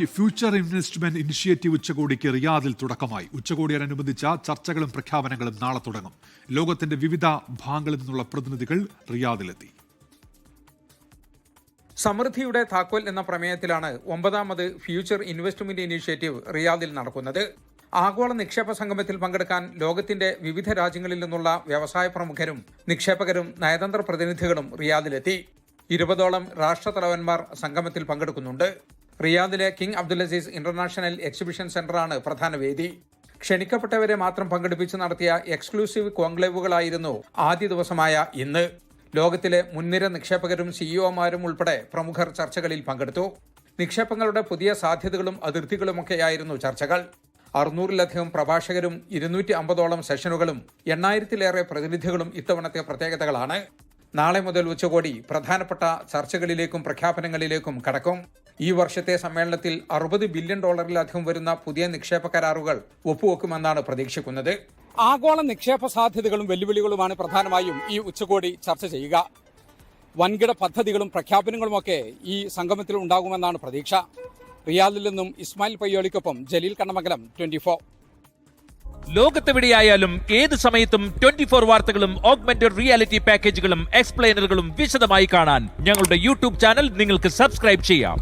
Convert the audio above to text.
ഈ future investment initiative ഉച്ചകോടിക്ക് റിയാദിൽ തുടക്കമായി. ഉച്ചകോടിയോടനുബന്ധിച്ച ചർച്ചകളും പ്രഖ്യാപനങ്ങളും നാളെ തുടങ്ങും. ലോകത്തിന്റെ വിവിധ ഭാഗങ്ങളിൽ നിന്നുള്ള പ്രതിനിധികൾ റിയാദിലെത്തി. സമൃദ്ധിയുടെ താക്കോൽ എന്ന പ്രമേയത്തിലാണ് ഒമ്പതാമത് ഫ്യൂച്ചർ ഇൻവെസ്റ്റ്മെന്റ് ഇനിഷ്യേറ്റീവ് റിയാദിൽ നടക്കുന്നത്. ആഗോള നിക്ഷേപ സംഗമത്തിൽ പങ്കെടുക്കാൻ ലോകത്തിന്റെ വിവിധ രാജ്യങ്ങളിൽ നിന്നുള്ള വ്യവസായ പ്രമുഖരും നിക്ഷേപകരും നയതന്ത്ര പ്രതിനിധികളും റിയാദിലെത്തി. ഇരുപതോളം രാഷ്ട്രതലവന്മാർ സംഗമത്തിൽ പങ്കെടുക്കുന്നുണ്ട്. റിയാദിലെ King Abdul Aziz International Exhibition സെന്ററാണ് പ്രധാന വേദി. ക്ഷണിക്കപ്പെട്ടവരെ മാത്രം പങ്കെടുപ്പിച്ച് നടത്തിയ എക്സ്ക്ലൂസീവ് കോൺക്ലേവുകളായിരുന്നു ആദ്യ ദിവസമായ ഇന്ന്. ലോകത്തിലെ മുൻനിര നിക്ഷേപകരും സിഇഒമാരും ഉൾപ്പെടെ പ്രമുഖർ ചർച്ചകളിൽ പങ്കെടുത്തു. നിക്ഷേപങ്ങളുടെ പുതിയ സാധ്യതകളും അതിർത്തികളുമൊക്കെയായിരുന്നു ചർച്ചകൾ. അറുന്നൂറിലധികം പ്രഭാഷകരും ഇരുന്നൂറ്റി അമ്പതോളം സെഷനുകളും എണ്ണായിരത്തിലേറെ പ്രതിനിധികളും ഇത്തവണത്തെ പ്രത്യേകതകളാണ്. നാളെ മുതൽ ഉച്ചകോടി പ്രധാനപ്പെട്ട ചർച്ചകളിലേക്കും പ്രഖ്യാപനങ്ങളിലേക്കും കടക്കും. ഈ വർഷത്തെ സമ്മേളനത്തിൽ അറുപത് ബില്യൺ ഡോളറിലധികം വരുന്ന പുതിയ നിക്ഷേപ കരാറുകൾ ഒപ്പുവെക്കുമെന്നാണ് പ്രതീക്ഷിക്കുന്നത്. ആഗോള നിക്ഷേപ സാധ്യതകളും വെല്ലുവിളികളുമാണ് പ്രധാനമായും ഈ ഉച്ചകോടി ചർച്ച ചെയ്യുക. വൻകിട പദ്ധതികളും പ്രഖ്യാപനങ്ങളുമൊക്കെ ഈ സംഗമത്തിൽ ഉണ്ടാകുമെന്നാണ് പ്രതീക്ഷ. റിയാദിൽ നിന്നും ഇസ്മായിൽ പയ്യോളിക്കൊപ്പം ജലീൽ കണ്ണമംഗലം ട്വന്റി ഫോർ. ലോകത്തെവിടെയായാലും ഏത് സമയത്തും ട്വന്റി ഫോർ വാർത്തകളും ഓഗ്മെന്റഡ് റിയാലിറ്റി പാക്കേജുകളും എക്സ്പ്ലെയിനറുകളും വിശദമായി കാണാൻ ഞങ്ങളുടെ യൂട്യൂബ് ചാനൽ നിങ്ങൾക്ക് സബ്സ്ക്രൈബ് ചെയ്യാം.